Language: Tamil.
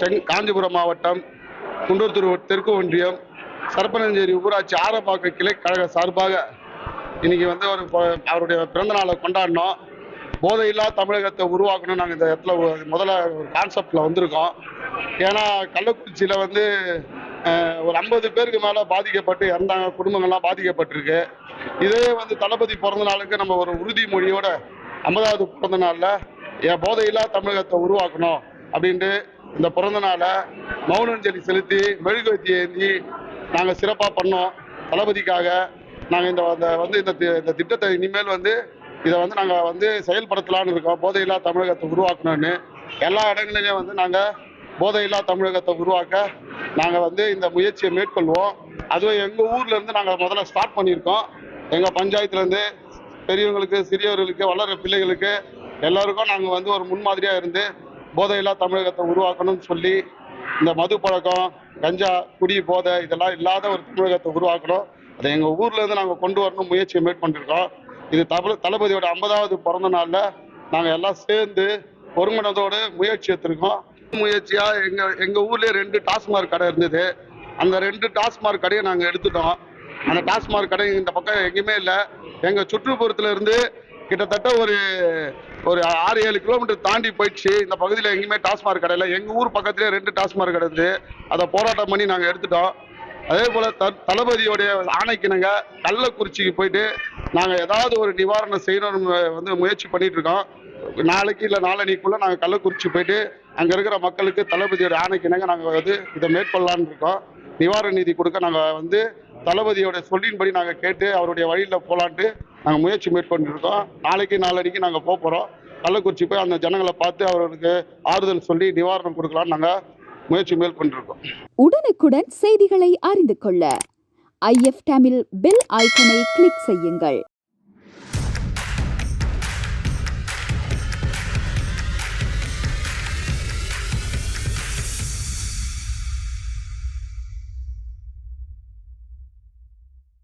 தென் காஞ்சிபுரம் மாவட்டம் குன்றத்தூர் தெற்கு ஒன்றியம் சரப்பனஞ்சேரி ஊராட்சி ஆரப்பாக்க கிளை கழக சார்பாக இன்னைக்கு வந்து ஒரு அவருடைய பிறந்த நாளை கொண்டாடினோம். போதையில்லா தமிழகத்தை உருவாக்கணும் நாங்கள் இந்த இடத்துல முதல்ல ஒரு கான்செப்டில் வந்திருக்கோம். ஏன்னா கள்ளக்குறிச்சியில் வந்து ஒரு ஐம்பது பேருக்கு மேலே பாதிக்கப்பட்டு இறந்தாங்க குடும்பங்கள்லாம் பாதிக்கப்பட்டிருக்கு. இதே வந்து தளபதி பிறந்த நாளுக்கு நம்ம ஒரு உறுதிமொழியோட ஐம்பதாவது பிறந்த நாளில் என் போதையில்லா தமிழகத்தை உருவாக்கணும் அப்படின்ட்டு இந்த பிறந்த நாளை மௌனஞ்சலி செலுத்தி மெழுகுவத்தி ஏந்தி நாங்கள் சிறப்பாக பண்ணோம். தளபதிக்காக நாங்கள் இந்த அந்த வந்து இந்த தி- இந்த திட்டத்தை இனிமேல் வந்து இதை வந்து நாங்கள் வந்து செயல்படுத்தலாம்னு இருக்கோம். போதையில்லா தமிழகத்தை உருவாக்கணும்னு. எல்லா இடங்களிலையும் வந்து நாங்கள் போதையில்லா தமிழகத்தை உருவாக்க நாங்கள் வந்து இந்த முயற்சியை மேற்கொள்வோம். அதுவும் எங்கள் ஊர்லேருந்து நாங்கள் முதல்ல ஸ்டார்ட் பண்ணியிருக்கோம். எங்கள் பஞ்சாயத்துலேருந்து பெரியவங்களுக்கு சிறியவர்களுக்கு வளர்கிற பிள்ளைகளுக்கு எல்லாருக்கும் நாங்கள் வந்து ஒரு முன்மாதிரியாக இருந்து போதையில்லா தமிழகத்தை உருவாக்கணும்னு சொல்லி இந்த மது பழக்கம் கஞ்சா குடி போதை இதெல்லாம் இல்லாத ஒரு தமிழகத்தை உருவாக்கணும். அதை எங்கள் ஊர்லேருந்து நாங்கள் கொண்டு வரணும் முயற்சியை மேற்கொண்டிருக்கோம் இது தபல தளபதியோட ஐம்பதாவது பிறந்த நாளில் நாங்கள் எல்லாம் சேர்ந்து ஒருங்கிணத்தோடு முயற்சி எடுத்திருக்கோம். முயற்சியாக எங்கள் எங்கள் ஊர்லேயே ரெண்டு டாஸ்மார்க் கடை இருந்தது. அந்த ரெண்டு டாஸ்மார்க் கடையை நாங்கள் எடுத்துட்டோம். அந்த டாஸ்மார்க் கடை இந்த பக்கம் எங்கேயுமே இல்லை. எங்கள் சுற்றுப்புறத்துல இருந்து கிட்டத்தட்ட ஒரு ஒரு ஆறு ஏழு கிலோமீட்டர் தாண்டி போயிடுச்சு. இந்த பகுதியில் எங்கேயுமே டாஸ்மாக் கடை எங்கள் ஊர் பக்கத்துலேயே ரெண்டு டாஸ்மாக் கிடந்து அதை போராட்டம் பண்ணி நாங்கள் எடுத்துட்டோம். அதே போல் த தளபதியோடைய ஆணைக்கிணங்க கள்ளக்குறிச்சிக்கு போயிட்டு நாங்கள் ஏதாவது ஒரு நிவாரணம் செய்யணும்னு வந்து முயற்சி பண்ணிகிட்ருக்கோம் இருக்கோம். நாளைக்கு இல்லை நாளன்னைக்குள்ளே நாங்கள் கள்ளக்குறிச்சி போயிட்டு அங்கே இருக்கிற மக்களுக்கு தளபதியோட ஆணைக்கிணங்க நாங்கள் வந்து இதை மேற்கொள்ளலான் இருக்கோம். நிவாரண நிதி கொடுக்க நாங்கள் வந்து தளபதியோட சொல்லின்படி நாங்கள் கேட்டு அவருடைய வழியில் போகலான்ட்டு நாங்கள் முயற்சி மேற்கொண்டிருக்கோம். நாளைக்கு நாளடிக்கு நாங்கள் போக போகிறோம் கள்ளக்குறிச்சி போய் அந்த ஜனங்களை பார்த்து அவர்களுக்கு ஆறுதல் சொல்லி நிவாரணம் கொடுக்கலாம்னு நாங்கள் முயற்சி மேற்கொண்டிருக்கோம். உடனுக்குடன் செய்திகளை அறிந்து கொள்ள ஐஎஃப் தமிழ் பெல் ஐக்கனை கிளிக் செய்யுங்கள்.